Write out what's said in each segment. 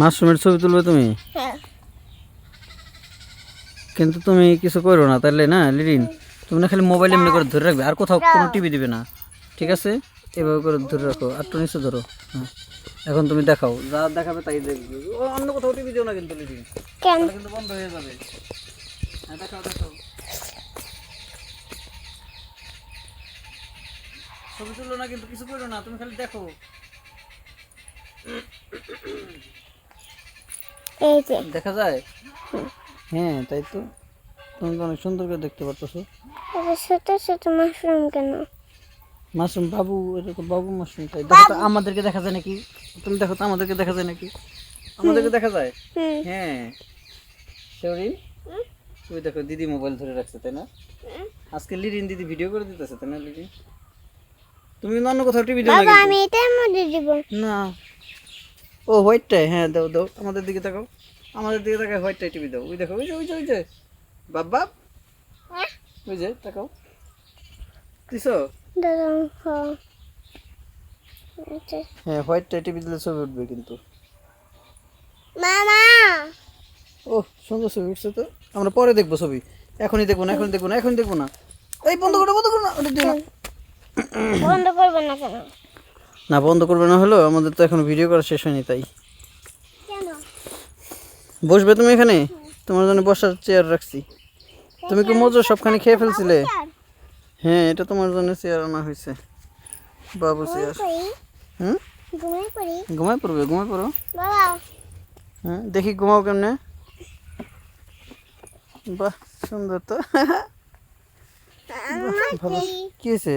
মাশরুমের ছবি তুলবে তুমি? হ্যাঁ। কিন্তু তুমি কিছু করো না তাহলে না লিরিন? তুমি না খালি মোবাইল এমনি করে ধরে রাখবে আর কোথাও কোনো টিভি দিবে না। ঠিক আছে? এভাবে করে ধরে রাখো আর তো নিচে ধরো। হ্যাঁ। এখন তুমি দেখাও যা দেখাবে তাই দেখবে। ও অন্য কোথাও টিভি দিও না কিন্তু লিরিন। কেন? কিন্তু বন্ধ হয়ে যাবে। হ্যাঁ দেখাও দেখাও। ছবি তুলো না কিন্তু কিছু করো না তুমি খালি দেখো। এই যে। দেখা যায়? হ্যাঁ তাই তো। তুমি তো অনেক সুন্দর করে দেখতে পারতেছো। ছোট ছোট মাশরুম কেন? মাশরুম বাবু তো বাবু মাশরুম তাই দেখো তো আমাদেরকে দেখা যায় নাকি? তুমি দেখো তো আমাদেরকে দেখা যায় নাকি? আমাদেরকে দেখা যায়? হ্যাঁ। শরীর তুই দেখো দিদি মোবাইল ধরে রাখছে তাই না? আজকে লিরিন দিদি ভিডিও করে দিতেছে তাই না লিরিন? তুমি অন্য কোথাও টিভি দাও না আমি এটার মধ্যে দিব। না। ও হোয়াইটটাই হ্যাঁ দাও দাও আমাদের দিকে তাকাও। আমাদের দিকে তাকাও হোয়াইটটাই টিভি দাও। ওই দেখো ওই যে ওই যে ওই যে। বাপ বাপ। ওই যে তাকাও। দিছো? হ্যাঁ হ্যাঁ হোয়াইটটাই টিভি দিলে ছবি উঠবে কিন্তু। মামা! ও সুন্দর ছবি উঠছে তো। আমরা পরে দেখব ছবি। এখনই দেখব না এখনই দেখব না এখনই দেখব না। এই বন্ধ করো বন্ধ করো না। বন্ধ করবে না কেন? না বন্ধ করবে না হলো আমাদের তো এখন ভিডিও করা শেষ হয়নি তাই। বসবে তুমি এখানে? তোমার জন্য বসার চেয়ার রাখছি। তুমি কি মজো সবখানে খেয়ে ফেলছিলে? হ্যাঁ এটা তোমার জন্য চেয়ার আনা হয়েছে। বাবু চেয়ার হুম? ঘুমাই পড়বে ঘুমাই পড়ো। হ্যাঁ দেখি ঘুমাও কেমনে। বাহ সুন্দর তো। ভালো। কি হয়েছে?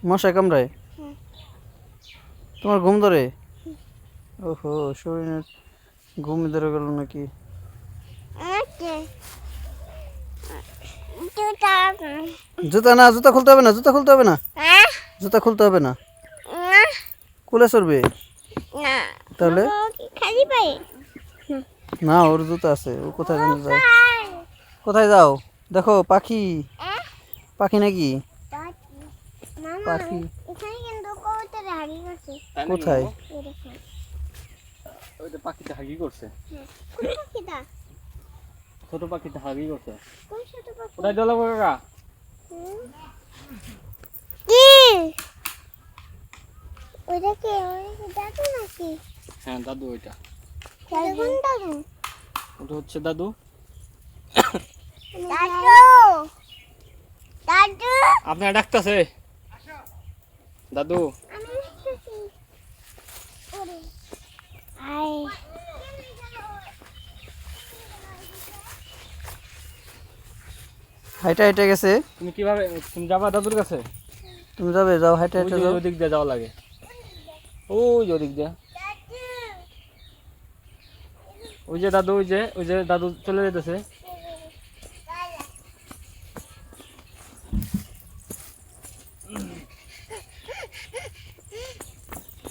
মশা কামড়ায়। তোমার ঘুম ধরে? ওহো শরীরের ঘুম ধরে গেল নাকি? জুতা না জুতা খুলতে হবে না জুতা খুলতে হবে না। হ্যাঁ? জুতা খুলতে হবে না। কুলে চড়বে তাহলে? খালি না ওর জুতা আছে ও কোথায় যেন যায়। কোথায় যাও? দেখো পাখি। পাখি নাকি? পাখি। কোথায়? এরকম। পাখিটা হাগি করছে। ছোট পাখিটা হাগি করছে। কোন ছোট পাখি? কোথায় জল কাকা কি? ওইটা কি দাদু নাকি? হ্যাঁ দাদু ওইটা। কোন দাদু? ওটা হচ্ছে দাদু। দাদু! দাদু! আপনার ডাকতেছে? দাদু। আমি আসতেছি ওরে আয় হাইটা হাইটা গেছে। তুমি কীভাবে তুমি যাবা দাদুর কাছে? তুমি যাবে যাও হাইটা ওই হাইটা যে যাও। ওদিক দিয়ে যাওয়া লাগে। ওই যে ওদিক দিয়ে। ওই যে দাদু ওই যে ওই যে দাদু চলে যেতেছে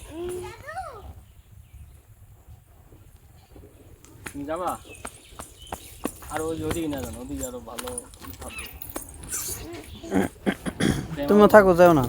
তুমি যাবা? আর ওই ওদিকে না জানো ওদিকে আরও ভালো তুমি থাকো যাও না।